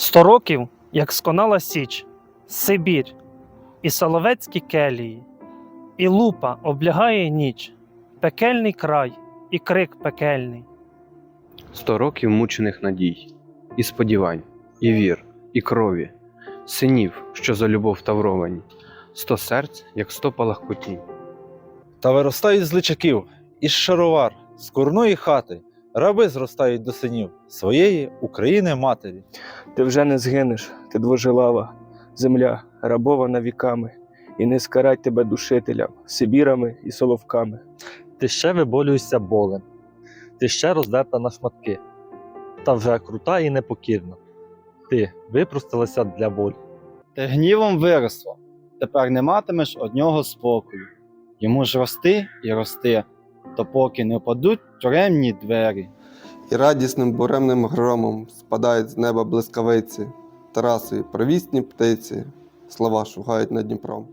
Сто років, як сконала Січ, Сибір, і соловецькі келії, і лупа облягає ніч, пекельний край, і крик пекельний. Сто років мучених надій, і сподівань, і вір, і крові, синів, що за любов тавровані, сто серць, як сто палахкотінь. Та виростають з личаків, із шаровар, з курної хати, раби зростають до синів своєї України матері. Ти вже не згинеш, ти двожилава, земля, рабована віками, і не скарать тебе душителям, сибірами і соловками. Ти ще виболюєшся болем, ти ще роздерта на шматки, та вже крута і непокірна. Ти випросталася для волі. Ти гнівом виросла, тепер не матимеш од нього спокою. Йому ж рости і рости, допоки не впадуть тюремні двері. і радісним буремним громом спадають з неба блискавиці, Тарасові провісні птиці, слова шугають над Дніпром.